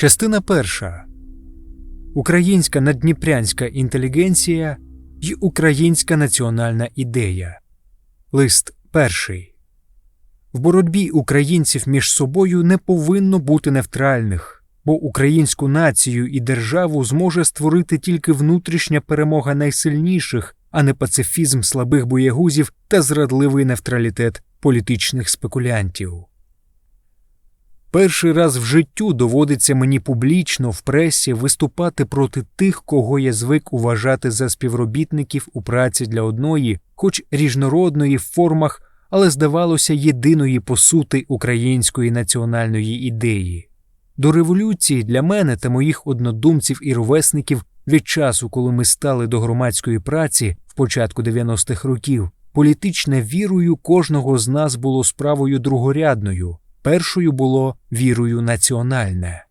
Частина перша Українська наддніпрянська інтелігенція й Українська національна ідея. Лист перший. В боротьбі українців між собою не повинно бути невтральних, бо українську націю і державу зможе створити тільки внутрішня перемога найсильніших, а не пацифізм слабих боєгузів та зрадливий невтралітет політичних спекулянтів. Перший раз в життю доводиться мені публічно в пресі виступати проти тих, кого я звик уважати за співробітників у праці для одної, хоч різнородної в формах, але здавалося єдиної по сути української національної ідеї. До революції для мене та моїх однодумців і ровесників від часу, коли ми стали до громадської праці в початку 90-х років, політичне вірою кожного з нас було справою другорядною. Першою було вірою національне.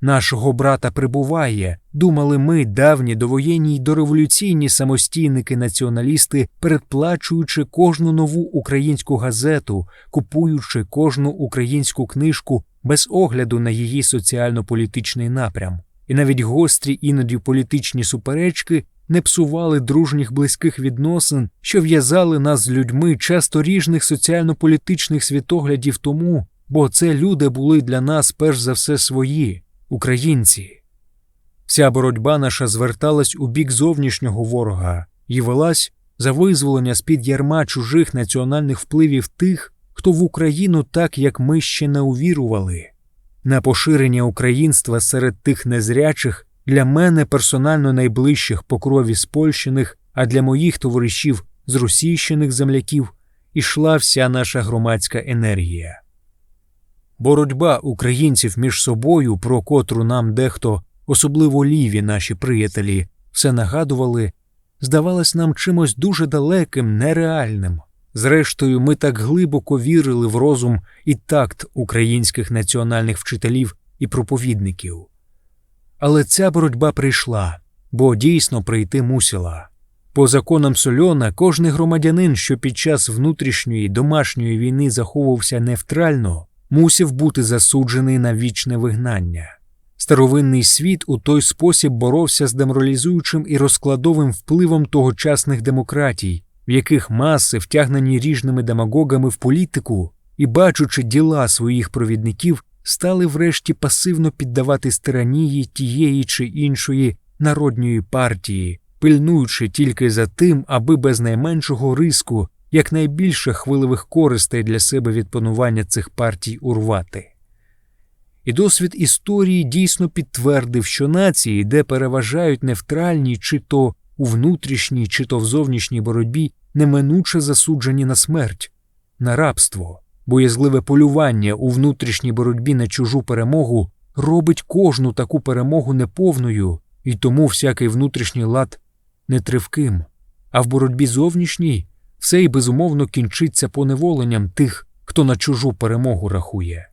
Нашого брата прибуває, думали ми, давні довоєнні й дореволюційні самостійники націоналісти, передплачуючи кожну нову українську газету, купуючи кожну українську книжку без огляду на її соціально-політичний напрям. І навіть гострі іноді політичні суперечки не псували дружніх близьких відносин, що в'язали нас з людьми часто ріжних соціально-політичних світоглядів тому, бо це люди були для нас перш за все свої, українці. Вся боротьба наша зверталась у бік зовнішнього ворога і велась за визволення з під ярма чужих національних впливів тих, хто в Україну так, як ми ще не увірували. На поширення українства серед тих незрячих для мене персонально найближчих по крові спольщених, а для моїх товаришів з російщених земляків ішла вся наша громадська енергія. Боротьба українців між собою, про котру нам дехто, особливо ліві наші приятелі, все нагадували, здавалась нам чимось дуже далеким, нереальним. Зрештою, ми так глибоко вірили в розум і такт українських національних вчителів і проповідників. Але ця боротьба прийшла, бо дійсно прийти мусила. По законам Сольона, кожний громадянин, що під час внутрішньої домашньої війни заховувався невтрально, мусив бути засуджений на вічне вигнання. Старовинний світ у той спосіб боровся з деморалізуючим і розкладовим впливом тогочасних демократій, в яких маси, втягнені ріжними демагогами в політику і, бачучи діла своїх провідників, стали врешті пасивно піддавати тиранії тієї чи іншої народньої партії, пильнуючи тільки за тим, аби без найменшого риску якнайбільше хвилевих користей для себе від панування цих партій урвати. І досвід історії дійсно підтвердив, що нації, де переважають невтральні чи то у внутрішній, чи то в зовнішній боротьбі, неминуче засуджені на смерть, на рабство, боязливе полювання у внутрішній боротьбі на чужу перемогу робить кожну таку перемогу неповною, і тому всякий внутрішній лад нетривким, а в боротьбі зовнішній все й безумовно кінчиться поневоленням тих, хто на чужу перемогу рахує.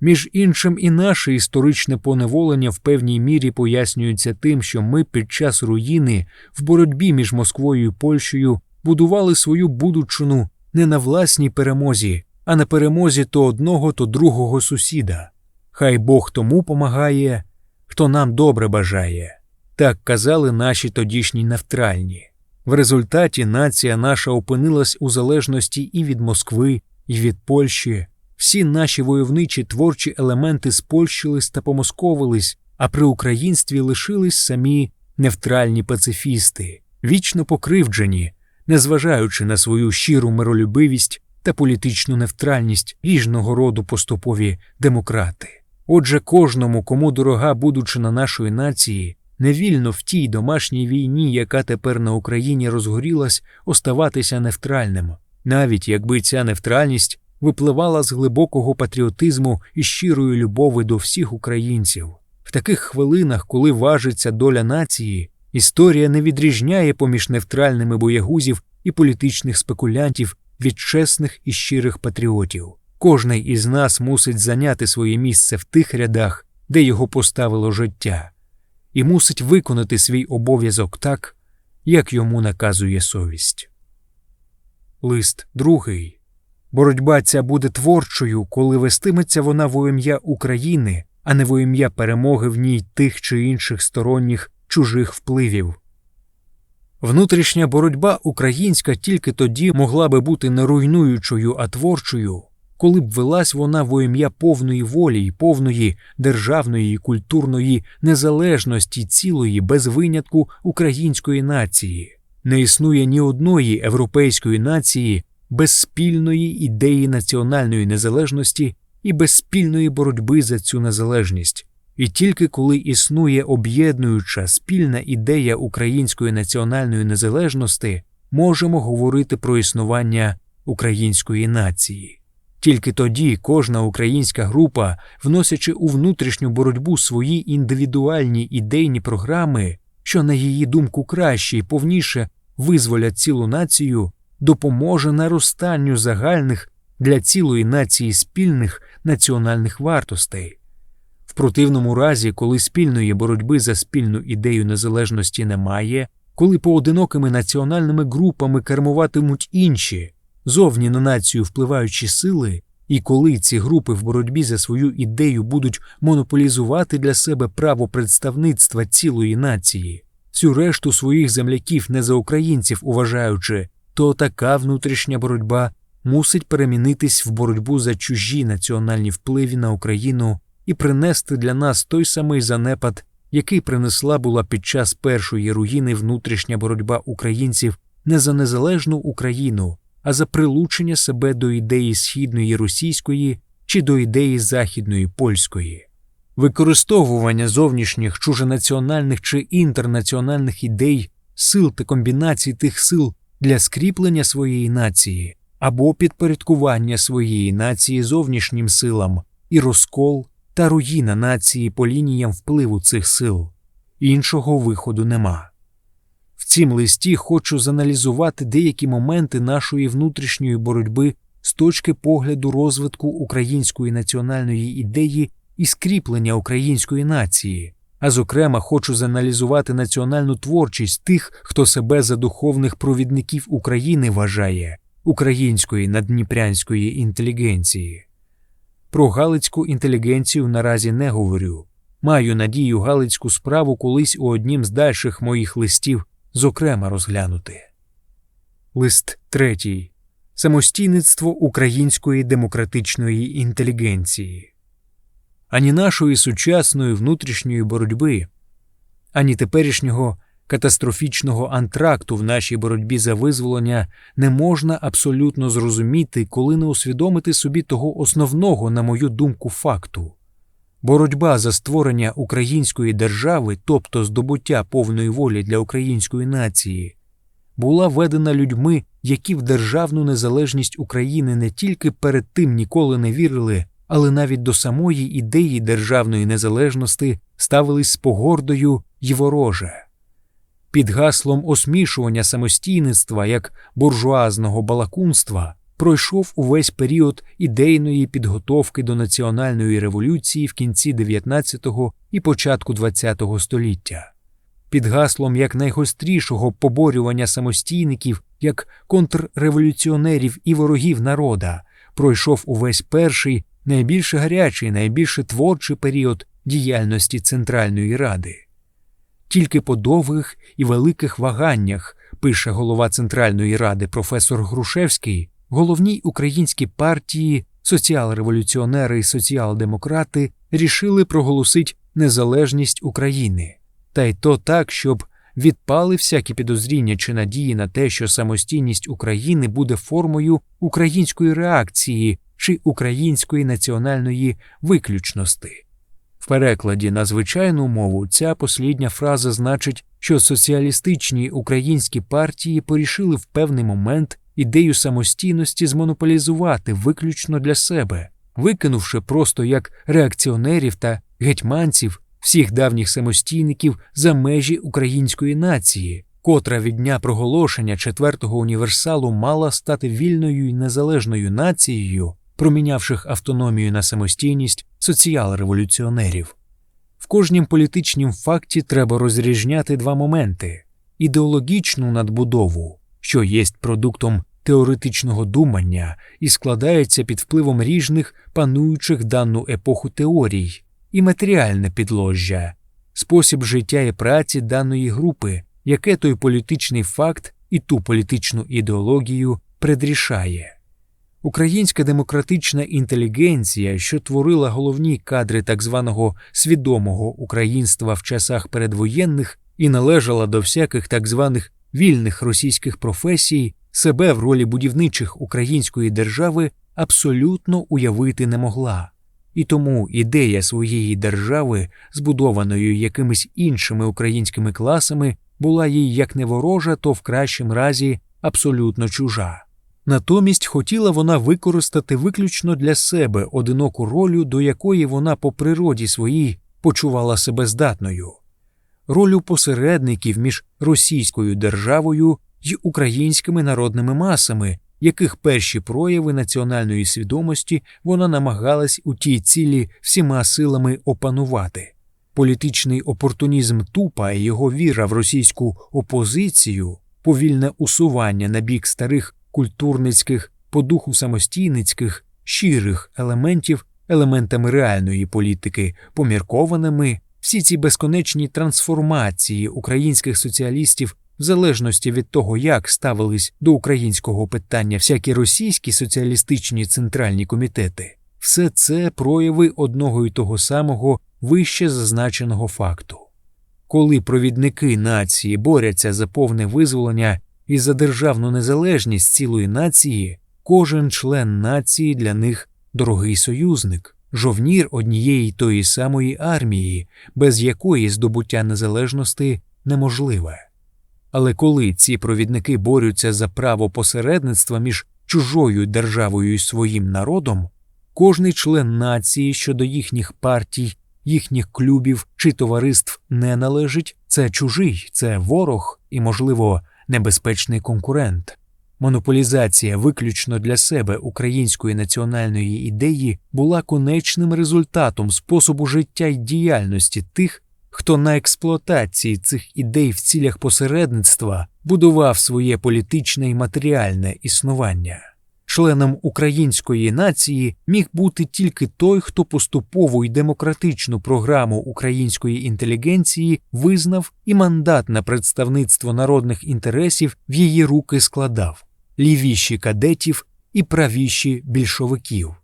Між іншим, і наше історичне поневолення в певній мірі пояснюється тим, що ми під час руїни в боротьбі між Москвою і Польщею будували свою будучину не на власній перемозі, а на перемозі то одного, то другого сусіда. Хай Бог тому помагає, хто нам добре бажає. Так казали наші тодішні невтральні. В результаті нація наша опинилась у залежності і від Москви, і від Польщі. Всі наші войовничі творчі елементи спольщились та помосковились, а при українстві лишились самі невтральні пацифісти, вічно покривджені, незважаючи на свою щиру миролюбивість та політичну невтральність ріжного роду поступові демократи. Отже, кожному, кому дорога будучина нашої нації, невільно в тій домашній війні, яка тепер на Україні розгорілась, оставатися невтральним, навіть якби ця невтральність випливала з глибокого патріотизму і щирої любові до всіх українців. В таких хвилинах, коли важиться доля нації, історія не відрізняє поміж невтральними боягузів і політичних спекулянтів від чесних і щирих патріотів. Кожний із нас мусить зайняти своє місце в тих рядах, де його поставило життя, і мусить виконати свій обов'язок так, як йому наказує совість. Лист другий. Боротьба ця буде творчою, коли вестиметься вона во ім'я України, а не во ім'я перемоги в ній тих чи інших сторонніх чужих впливів. Внутрішня боротьба українська тільки тоді могла би бути не руйнуючою, а творчою, коли б велась вона во ім'я повної волі й повної державної і культурної незалежності цілої без винятку української нації. Не існує ні одної європейської нації без спільної ідеї національної незалежності і без спільної боротьби за цю незалежність. І тільки коли існує об'єднуюча спільна ідея української національної незалежності, можемо говорити про існування української нації. Тільки тоді кожна українська група, вносячи у внутрішню боротьбу свої індивідуальні ідейні програми, що, на її думку, краще і повніше визволять цілу націю, допоможе наростанню загальних для цілої нації спільних національних вартостей. В противному разі, коли спільної боротьби за спільну ідею незалежності немає, коли поодинокими національними групами кермуватимуть інші, зовні на націю впливаючі сили, і коли ці групи в боротьбі за свою ідею будуть монополізувати для себе право представництва цілої нації, всю решту своїх земляків не за українців уважаючи, то така внутрішня боротьба мусить перемінитись в боротьбу за чужі національні впливи на Україну і принести для нас той самий занепад, який принесла була під час першої руїни внутрішня боротьба українців не за незалежну Україну, а за прилучення себе до ідеї східної російської чи до ідеї західної польської. Використовування зовнішніх чужонаціональних чи інтернаціональних ідей, сил та комбінацій тих сил для скріплення своєї нації або підпорядкування своєї нації зовнішнім силам і розкол та руїна нації по лініям впливу цих сил. Іншого виходу нема. Цім листі хочу заналізувати деякі моменти нашої внутрішньої боротьби з точки погляду розвитку української національної ідеї і скріплення української нації, а зокрема, хочу заналізувати національну творчість тих, хто себе за духовних провідників України вважає української наддніпрянської інтелігенції. Про Галицьку інтелігенцію наразі не говорю. Маю надію Галицьку справу колись у однім з дальших моїх листів зокрема розглянути. Лист третій. Самостійництво української демократичної інтелігенції. Ані нашої сучасної внутрішньої боротьби, ані теперішнього катастрофічного антракту в нашій боротьбі за визволення не можна абсолютно зрозуміти, коли не усвідомити собі того основного, на мою думку, факту. Боротьба за створення української держави, тобто здобуття повної волі для української нації, була ведена людьми, які в державну незалежність України не тільки перед тим ніколи не вірили, але навіть до самої ідеї державної незалежності ставились з погордою й вороже. Під гаслом осмішування самостійництва як буржуазного балакунства пройшов увесь період ідейної підготовки до національної революції в кінці 19-го і початку 20-го століття. Під гаслом як найгострішого поборювання самостійників як контрреволюціонерів і ворогів народа пройшов увесь перший, найбільш гарячий, найбільш творчий період діяльності Центральної Ради. Тільки по довгих і великих ваганнях, пише голова Центральної ради професор Грушевський, головній українській партії, соціал-революціонери і соціал-демократи рішили проголосити незалежність України, та й то так, щоб відпали всякі підозріння чи надії на те, що самостійність України буде формою української реакції чи української національної виключності. В перекладі на звичайну мову ця послідня фраза значить, що соціалістичні українські партії порішили в певний момент ідею самостійності змонополізувати виключно для себе, викинувши просто як реакціонерів та гетьманців всіх давніх самостійників за межі української нації, котра від дня проголошення четвертого універсалу мала стати вільною і незалежною нацією промінявших автономію на самостійність соціал-революціонерів. В кожнім політичнім факті треба розріжняти два моменти ідеологічну надбудову, що є продуктом теоретичного думання і складається під впливом різних пануючих дану епоху теорій, і матеріальне підложжя, спосіб життя і праці даної групи, яке той політичний факт і ту політичну ідеологію предрішає. Українська демократична інтелігенція, що творила головні кадри так званого свідомого українства в часах передвоєнних і належала до всяких так званих вільних російських професій, себе в ролі будівничих української держави абсолютно уявити не могла. І тому ідея своєї держави, збудованою якимись іншими українськими класами, була їй як не ворожа, то в кращому разі абсолютно чужа. Натомість хотіла вона використати виключно для себе одиноку роль, до якої вона по природі своїй почувала себе здатною, ролю посередників між російською державою й українськими народними масами, яких перші прояви національної свідомості вона намагалась у тій цілі всіма силами опанувати. Політичний опортунізм тупа і його віра в російську опозицію, повільне усування на бік старих культурницьких, по духу самостійницьких, щирих елементів, елементами реальної політики, поміркованими, всі ці безконечні трансформації українських соціалістів, в залежності від того, як ставились до українського питання всякі російські соціалістичні центральні комітети, все це прояви одного і того самого вище зазначеного факту. Коли провідники нації борються за повне визволення і за державну незалежність цілої нації, кожен член нації для них дорогий союзник, жовнір однієї тої самої армії, без якої здобуття незалежності неможливе. Але коли ці провідники борються за право посередництва між чужою державою і своїм народом, кожний член нації щодо їхніх партій, їхніх клубів чи товариств не належить, це чужий, це ворог і, можливо, небезпечний конкурент. Монополізація виключно для себе української національної ідеї була конечним результатом способу життя й діяльності тих, хто на експлуатації цих ідей в цілях посередництва будував своє політичне і матеріальне існування. Членом української нації міг бути тільки той, хто поступову й демократичну програму української інтелігенції визнав і мандат на представництво народних інтересів в її руки складав лівіші кадетів і правіші більшовиків.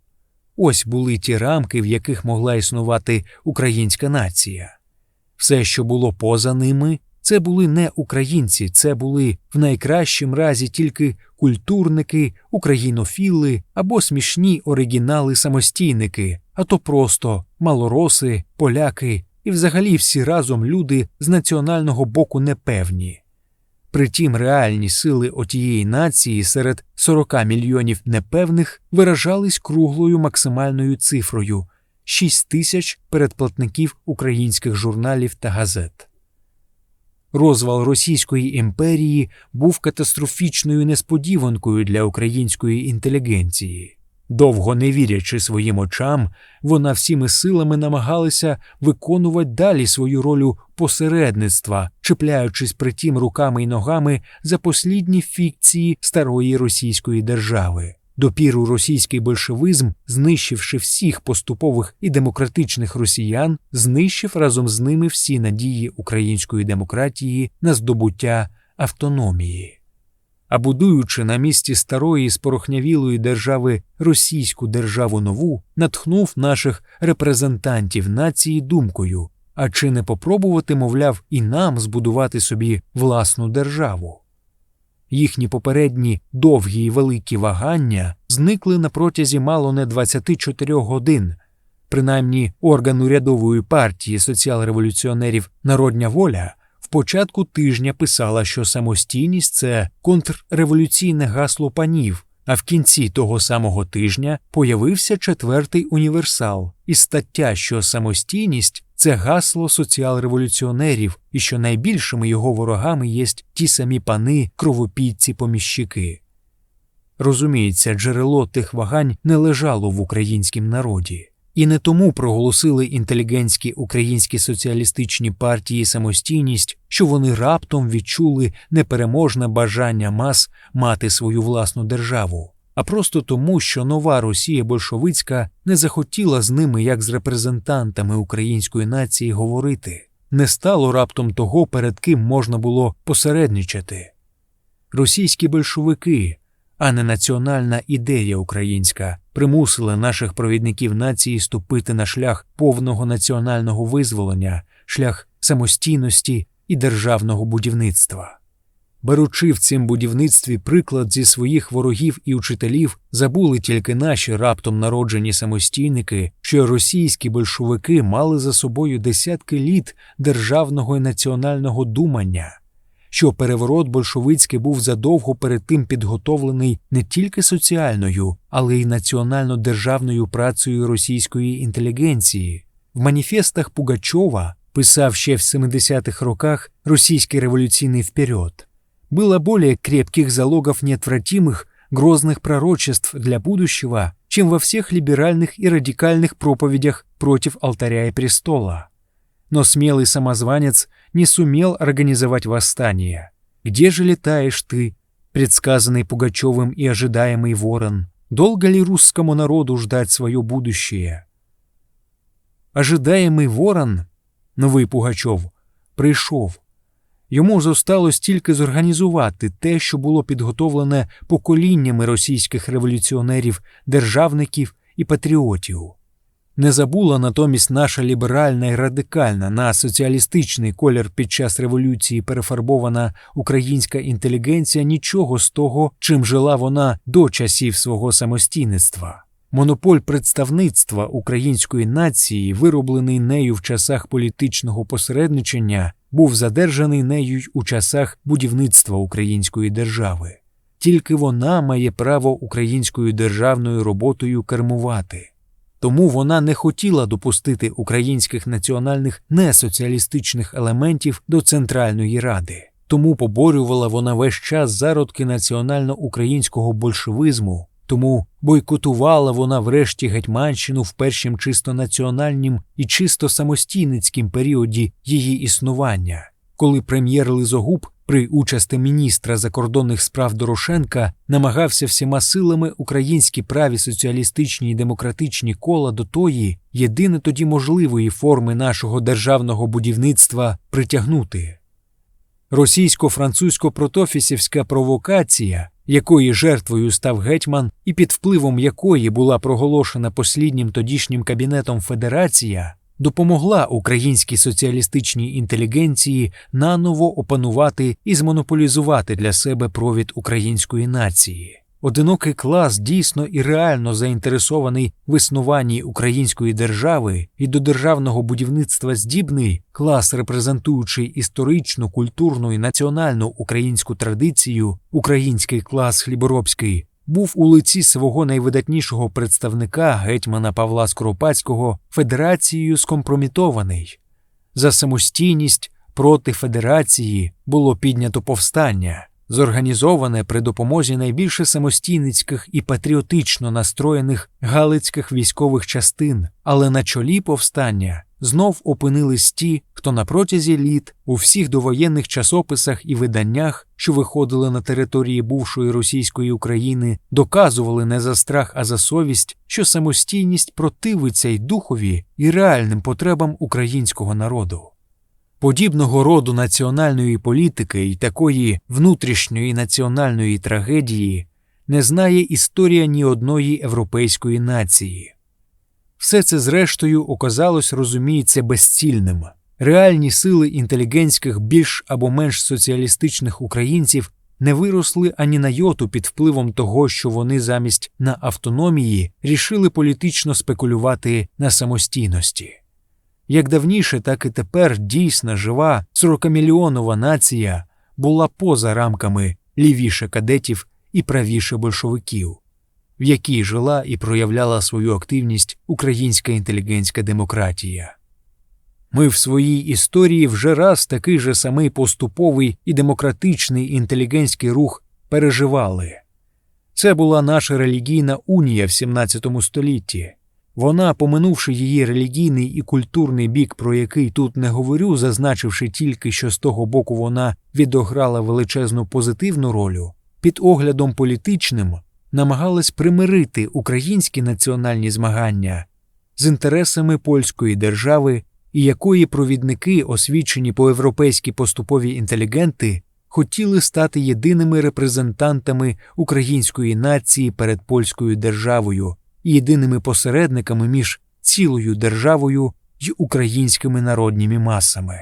Ось були ті рамки, в яких могла існувати українська нація. Все, що було поза ними, це були не українці, це були в найкращим разі тільки культурники, українофіли або смішні оригінали-самостійники, а то просто малороси, поляки і взагалі всі разом люди з національного боку непевні. Притім реальні сили отієї нації серед 40 мільйонів непевних виражались круглою максимальною цифрою 6 тисяч передплатників українських журналів та газет. Розвал Російської імперії був катастрофічною несподіванкою для української інтелігенції. Довго не вірячи своїм очам, вона всіми силами намагалася виконувати далі свою роль посередництва, чіпляючись притім руками й ногами за послідні фікції старої російської держави. Допіру російський большевизм, знищивши всіх поступових і демократичних росіян, знищив разом з ними всі надії української демократії на здобуття автономії. А будуючи на місці старої спорохнявілої держави російську державу нову, натхнув наших репрезентантів нації думкою, а чи не попробувати, мовляв, і нам збудувати собі власну державу. Їхні попередні довгі й великі вагання зникли на протязі мало не 24 годин. Принаймні, орган урядової партії соціал-революціонерів Народня воля в початку тижня писала, що самостійність це контрреволюційне гасло панів, а в кінці того самого тижня появився четвертий універсал і стаття, що самостійність це гасло соціал-революціонерів, і що найбільшими його ворогами є ті самі пани, кровопійці поміщики. Розуміється, джерело тих вагань не лежало в українськім народі. І не тому проголосили інтелігентські українські соціалістичні партії самостійність, що вони раптом відчули непереможне бажання мас мати свою власну державу. а просто тому, що нова Росія большевицька не захотіла з ними, як з репрезентантами української нації, говорити, не стало раптом того, перед ким можна було посередничати. Російські большевики, а не національна ідея українська, примусили наших провідників нації ступити на шлях повного національного визволення, шлях самостійності і державного будівництва. Беручи в цім будівництві приклад зі своїх ворогів і учителів, забули тільки наші раптом народжені самостійники, що російські большевики мали за собою десятки літ державного і національного думання, що переворот большевицький був задовго перед тим підготовлений не тільки соціальною, але й національно-державною працею російської інтелігенції. В маніфестах Пугачова писав ще в 70-х роках російський революційний вперед было более крепких залогов неотвратимых, грозных пророчеств для будущего, чем во всех либеральных и радикальных проповедях против алтаря и престола. Но смелый самозванец не сумел организовать восстание. Где же летаешь ты, предсказанный Пугачевым и ожидаемый ворон? Долго ли русскому народу ждать свое будущее? Ожидаемый ворон, новий Пугачов, прийшов. Йому зосталось тільки зорганізувати те, що було підготовлене поколіннями російських революціонерів, державників і патріотів. Не забула натомість наша ліберальна і радикальна на соціалістичний колір під час революції перефарбована українська інтелігенція нічого з того, чим жила вона до часів свого самостійництва. Монополь представництва української нації, вироблений нею в часах політичного посередничення, був задержаний нею й у часах будівництва української держави. Тільки вона має право українською державною роботою кермувати. Тому вона не хотіла допустити українських національних несоціалістичних елементів до Центральної Ради. Тому поборювала вона весь час зародки національно-українського большевизму, тому бойкотувала вона врешті Гетьманщину в першім чисто національнім і чисто самостійницькім періоді її існування, коли прем'єр Лизогуб при участі міністра закордонних справ Дорошенка намагався всіма силами українські праві соціалістичні і демократичні кола до тої, єдине тоді можливої форми нашого державного будівництва притягнути. Російсько-французько-протофісівська провокація якої жертвою став гетьман, і під впливом якої була проголошена посліднім тодішнім кабінетом Федерація, допомогла українській соціалістичній інтелігенції наново опанувати і змонополізувати для себе провід української нації. Одинокий клас дійсно і реально заінтересований в існуванні української держави і до державного будівництва здібний клас, репрезентуючий історичну, культурну і національну українську традицію, український клас хліборобський, був у лиці свого найвидатнішого представника гетьмана Павла Скоропадського федерацією скомпромітований. За самостійність проти федерації було піднято повстання зорганізоване при допомозі найбільше самостійницьких і патріотично настроєних галицьких військових частин, але на чолі повстання знов опинились ті, хто на протязі літ у всіх довоєнних часописах і виданнях, що виходили на території бувшої російської України, доказували не за страх, а за совість, що самостійність противиться й духові і реальним потребам українського народу. Подібного роду національної політики і такої внутрішньої національної трагедії не знає історія ні одної європейської нації. Все це, зрештою, оказалось, розуміється, безцільним. Реальні сили інтелігентських більш або менш соціалістичних українців не виросли ані на йоту під впливом того, що вони замість на автономії рішили політично спекулювати на самостійності. Як давніше, так і тепер дійсна жива 40-мільйонова нація була поза рамками лівіше кадетів і правіше большевиків, в якій жила і проявляла свою активність українська інтелігентська демократія. Ми в своїй історії вже раз такий же самий поступовий і демократичний інтелігентський рух переживали. Це була наша релігійна унія в XVII столітті. Вона, поминувши її релігійний і культурний бік, про який тут не говорю, зазначивши тільки, що з того боку вона відограла величезну позитивну роль, під оглядом політичним намагалась примирити українські національні змагання з інтересами польської держави, і якої провідники, освічені по-європейськи поступові інтелігенти, хотіли стати єдиними репрезентантами української нації перед польською державою і єдиними посередниками між цілою державою й українськими народніми масами.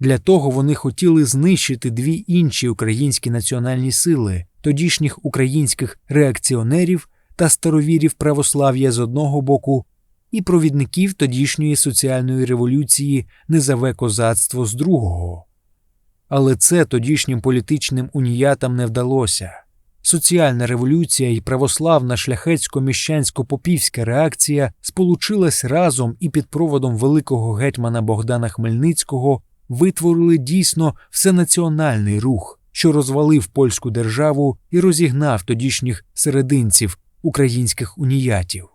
Для того вони хотіли знищити дві інші українські національні сили, тодішніх українських реакціонерів та старовірів православ'я з одного боку, і провідників тодішньої соціальної революції Низове козацтво з другого. Але це тодішнім політичним уніятам не вдалося. Соціальна революція і православна шляхетсько-міщансько-попівська реакція сполучилась разом і під проводом великого гетьмана Богдана Хмельницького витворили дійсно всенаціональний рух, що розвалив польську державу і розігнав тодішніх серединців українських уніятів.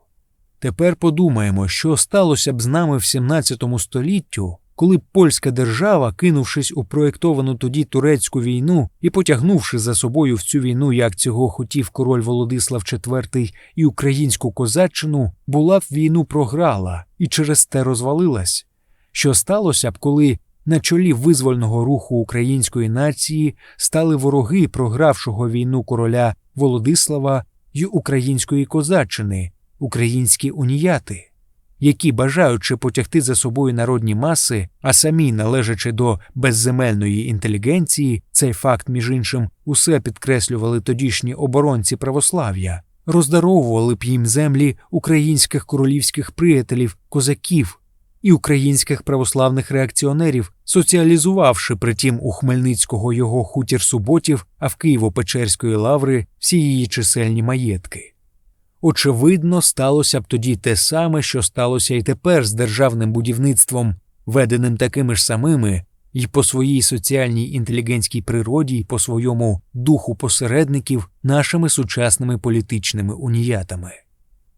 Тепер подумаємо, що сталося б з нами в 17 століттю, коли б польська держава, кинувшись у проєктовану тоді турецьку війну і потягнувши за собою в цю війну, як цього хотів король Володислав IV і українську козаччину, була б війну програла і через те розвалилась. Що сталося б, коли на чолі визвольного руху української нації стали вороги програвшого війну короля Володислава й української козаччини, українські уніяти? які, бажаючи потягти за собою народні маси, а самі належачи до безземельної інтелігенції, цей факт, між іншим, усе підкреслювали тодішні оборонці православ'я, роздаровували б їм землі українських королівських приятелів, козаків і українських православних реакціонерів, соціалізувавши притім у Хмельницького його хутір суботів, а в Києво-Печерської лаври всі її чисельні маєтки. Очевидно, сталося б тоді те саме, що сталося і тепер з державним будівництвом, веденим такими ж самими, і по своїй соціальній інтелігентській природі, і по своєму духу посередників нашими сучасними політичними уніятами.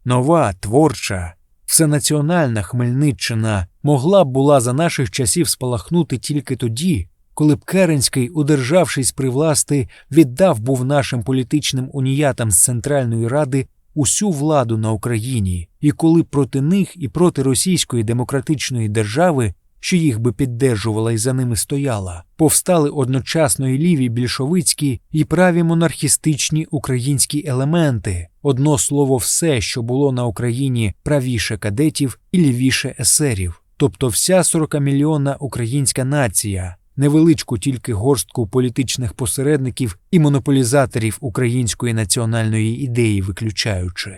Нова, творча, всенаціональна Хмельниччина могла б була за наших часів спалахнути тільки тоді, коли б Керенський, удержавшись при власти, віддав був нашим політичним уніятам з Центральної Ради усю владу на Україні, і коли проти них і проти Російської демократичної держави, що їх би піддержувала і за ними стояла, повстали одночасно і ліві більшовицькі і праві монархістичні українські елементи, одно слово, все, що було на Україні правіше кадетів і лівіше есерів, тобто вся 40-мільйонна українська нація невеличку тільки горстку політичних посередників і монополізаторів української національної ідеї виключаючи.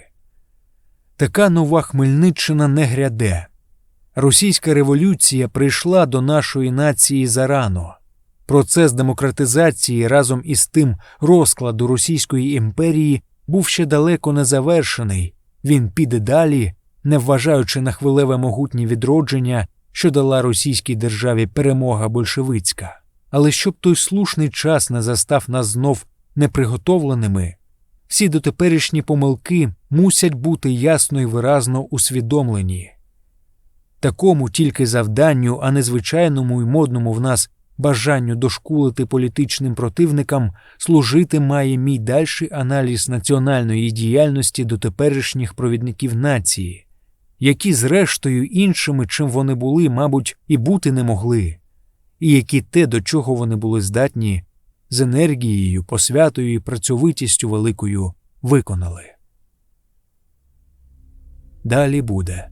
Така нова Хмельниччина не гряде. Російська революція прийшла до нашої нації зарано. Процес демократизації разом із тим розкладу Російської імперії був ще далеко не завершений, він піде далі, не вважаючи на хвилеве могутнє відродження що дала російській державі перемога большевицька. Але щоб той слушний час не застав нас знов неприготовленими, всі дотеперішні помилки мусять бути ясно і виразно усвідомлені. Такому тільки завданню, а не звичайному і модному в нас бажанню дошкулити політичним противникам, служити має мій дальший аналіз національної діяльності дотеперішніх провідників нації які, зрештою, іншими, чим вони були, мабуть, і бути не могли, і які те, до чого вони були здатні, з енергією, посвятою і працьовитістю великою виконали. Далі буде.